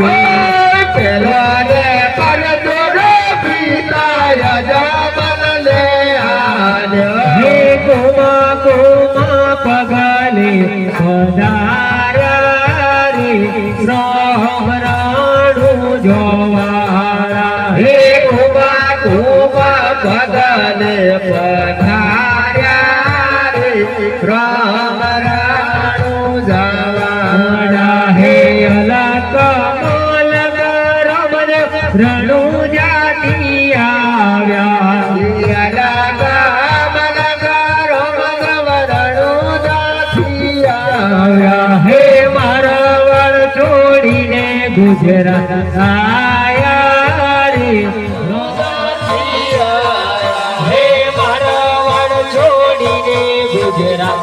पे રણુજા આવ્યા હે મારા વર છોડીને ગુજરાત આયા રે હે મારા વર છોડીને ગુજરાત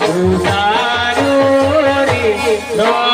સારું સારું રે.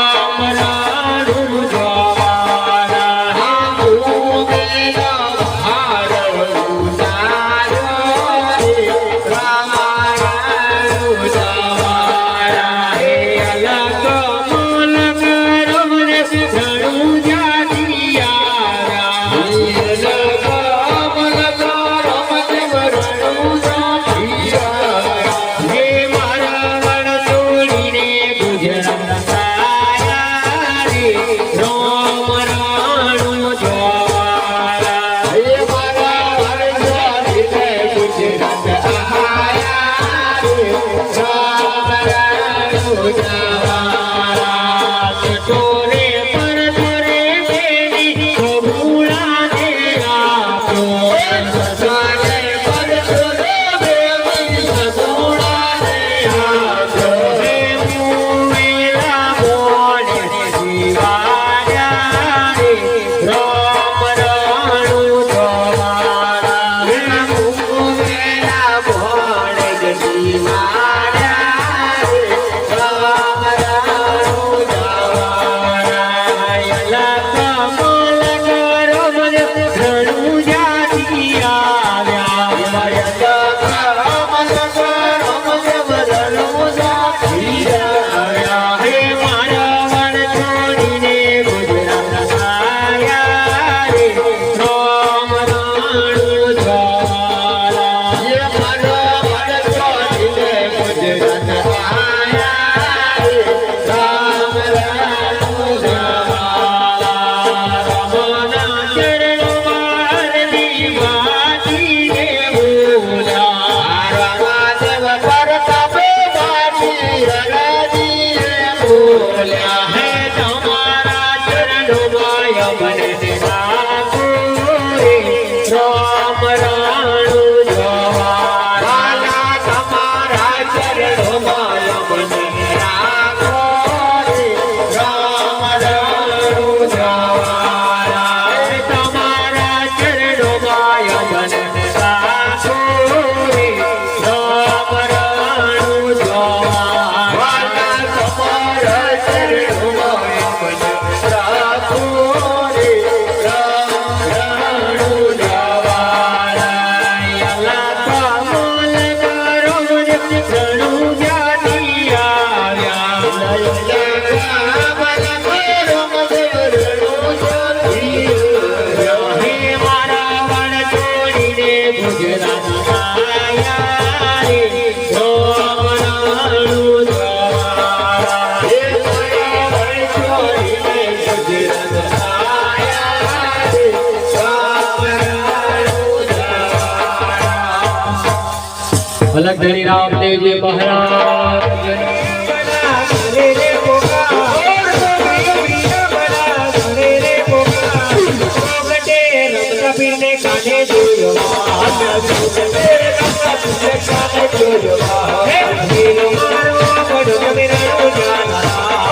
શ્રી રામદેવજી મહારાજ.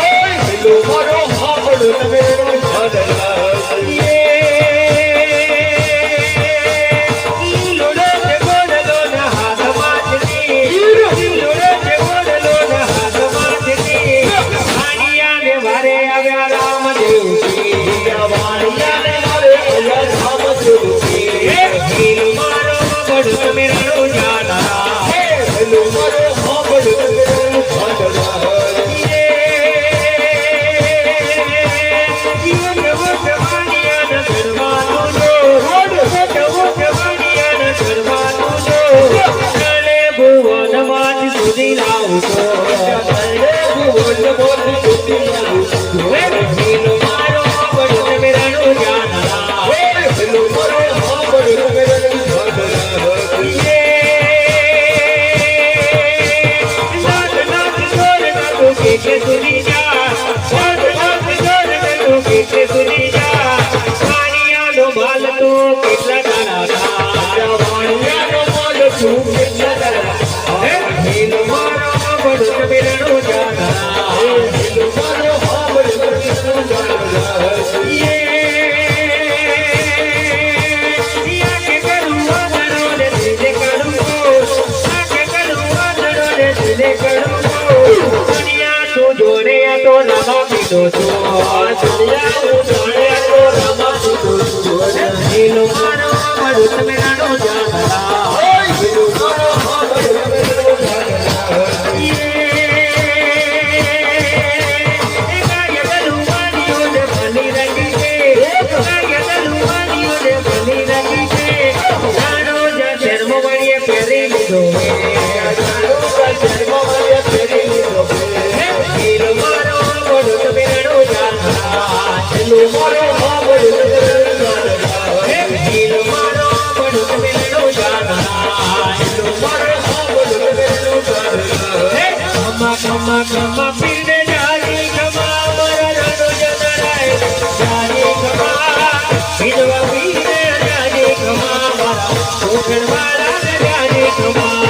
Hey, મારો મરુ તમે જા કમા કમા પીને જાની કમા મારા કોકણ મારા જાની કમા